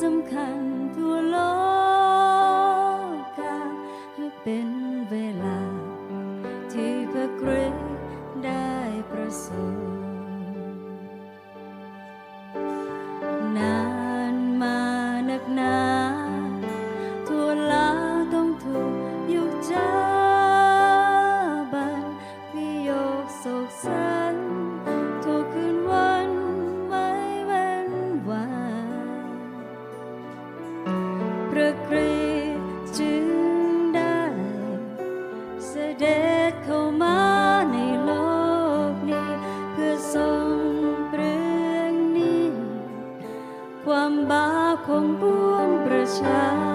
สำคัญทั่วโลก บาปของปวงประชา